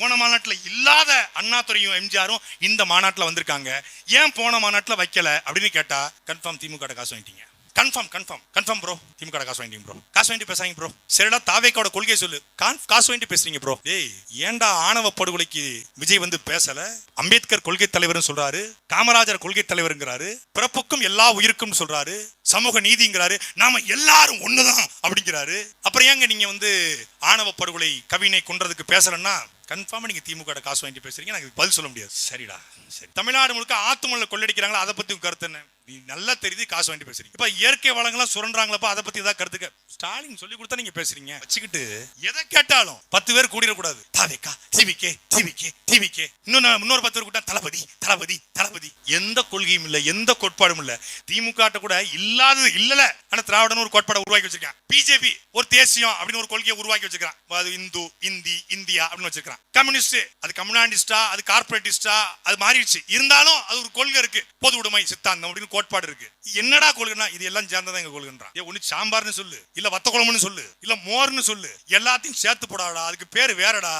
போன மாநாட்டில் இல்லாத அண்ணாதுறையும் எம்ஜிஆரும் இந்த மாநாட்டில் வந்திருக்காங்க. ஏன் போன மாநாட்டில் வைக்கல அப்படின்னு கேட்டா கன்ஃபார்ம் திமுக காசு வாங்கிட்டீங்க. Confirm confirm confirm bro DMK காசு வாங்கிட்டீங்க ப்ரோ காசு வாங்கிட்டு பேசாங்க ப்ரோ சரிடா தாவேக்கோட கொள்கை சொல்லு. காசு வாங்கிட்டு பேசுறீங்க ப்ரோ ஏய் ஏன்டா ஆணவ படுகொலைக்கு விஜய் வந்து பேசல? அம்பேத்கர் கொள்கை தலைவர்னு சொல்றாரு. காமராஜர் கொள்கை தலைவருங்கிறாரு. பிறப்புக்கும் எல்லா உயிருக்கும் சொல்றாரு. சமூக நீதிங்கிறாரு. நாம எல்லாரும் ஒண்ணுதான் அப்படிங்கிறாரு. அப்புறம் ஏங்க நீங்க வந்து ஆணவ படுகொலை கவினை கொன்றதுக்கு பேசலன்னா கன்ஃபார்மாக நீங்கள் திமுக காசு வாங்கிட்டு பேசுறீங்க எனக்கு பதில் சொல்ல முடியாது. சரிடா. சரி. தமிழ்நாடு முழுக்க ஆத்துமலை கொள்ளடிக்கிறாங்களா? அதை பற்றி கருத்து என்ன? நீ நல்லா தெரியுது காசு வாங்கிட்டு பேசுறீங்க. இப்போ இயற்கை வளங்கள்லாம் சுரண்டாங்களப்பா அதை பற்றி ஏதாவது கருத்துக்க ஸ்டாலின் சொல்லி கொடுத்தா நீங்க பேசுறீங்க? வச்சுக்கிட்டு எதை கேட்டாலும் பத்து பேர் கூடிடக்கூடாது. தாவேக்கா டிவிக்கே டிவிக்கே டிவிக்கே இன்னொன்னு இன்னொரு பத்து பேர் கூட்டா தளபதி தளபதி தளபதி. எந்த கொள்கையும் இல்ல எந்த கோட்பாடும் இல்ல. திமுக கூட இல்லாதது இல்லல. ஆனா திராவிடன் ஒரு கோட்பாடை உருவாக்கி வச்சிருக்கான். பிஜேபி ஒரு தேசியம் அப்படின்னு ஒரு கொள்கையை உருவாக்கி வச்சிருக்கான். அது இந்து இந்தி இந்தியா அப்படின்னு வச்சிருக்கான். கம்யூனிஸ்ட் அது கம்யூனிஸ்டா அது கார்பரேட்டிஸ்டா அது மாறிடுச்சு. இருந்தாலும் அது ஒரு கொள்கை இருக்கு. பொது உடைமை சித்தாந்தம் அப்படின்னு கோட்பாடு இருக்கு. என்னடா கொள்கைனா இது எல்லாம் சேர்ந்ததான் எங்க கொள்கைன்றான். ஒன்னு சாம்பார்னு சொல்லு. இல்ல வத்த குழம்புன்னு சொல்லு இல்ல மோர்னு சொல்லு எல்லாத்தையும் சேர்த்து போடாடா அதுக்கு பேர் வேறடா.